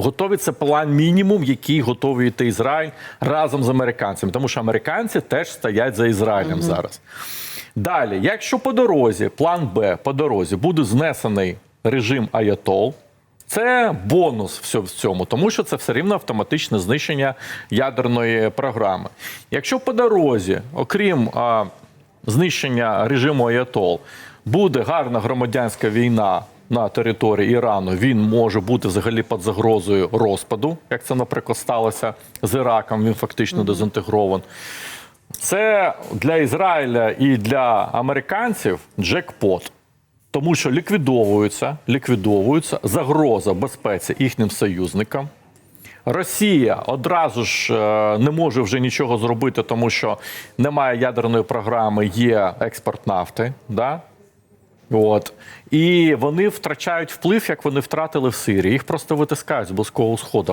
готовиться план мінімум, який готовий йти Ізраїль разом з американцями, тому що американці теж стоять за Ізраїлем зараз. Далі, якщо по дорозі, план Б по дорозі буде знесений режим Аятол, це бонус все в цьому, тому що це все рівно автоматичне знищення ядерної програми. Якщо по дорозі, окрім а, знищення режиму Аятол, буде гарна громадянська війна на території Ірану, він може бути взагалі під загрозою розпаду, як це, наприклад, сталося з Іраком. Він фактично дезінтегрован. Це для Ізраїля і для американців джекпот. Тому що ліквідовується, ліквідовується загроза безпеці їхнім союзникам. Росія одразу ж е, не може вже нічого зробити, тому що немає ядерної програми, є експорт нафти. Да? От. І вони втрачають вплив, як вони втратили в Сирії. Їх просто витискають з близького сходу.